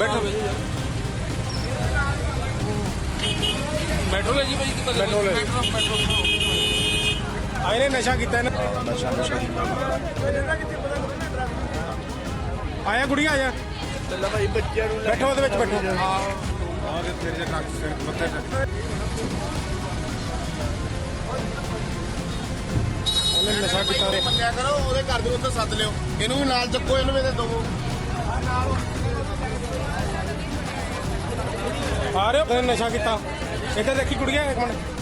ਬੈਠੋ। ਲੈ ਜੀ ਲੈ। ਨਸ਼ਾ ਕੀਤਾ ਇਹਨੇ ਨਸ਼ਾ ਨਸ਼ਾ ਆਇਆ ਕੁੜੀਆਂ ਆਇਆ। ਪਹਿਲਾਂ ਭਾਈ ਬੱਚਿਆਂ ਨੂੰ ਬੈਠੋ ਉਹਦੇ ਵਿੱਚ ਬੈਠੋ। ਆ ਕੇ ਤੇਰੇ ਦੇ ਨੱਕ ਸਿਰ ਮੱਥੇ ਤੇ। ਉਹਨੇ ਨਸ਼ਾ ਕੀਤਾ ਰੇ ਕਰੋ ਉਹਦੇ ਘਰ ਦੇ ਉੱਤੇ ਸੱਦ ਲਿਓ। ਇਹਨੂੰ ਵੀ ਨਾਲ ਚੱਕੋ ਇਹਨੂੰ ਵੀ ਤੇ ਦਵੋ ਆ ਰਹੇ ਹੋ ਨਸ਼ਾ ਕੀਤਾ। ਇੱਧਰ ਦੇਖੀ ਕੁੜੀਆਂ ਇੱਕ ਮਿੰਟ।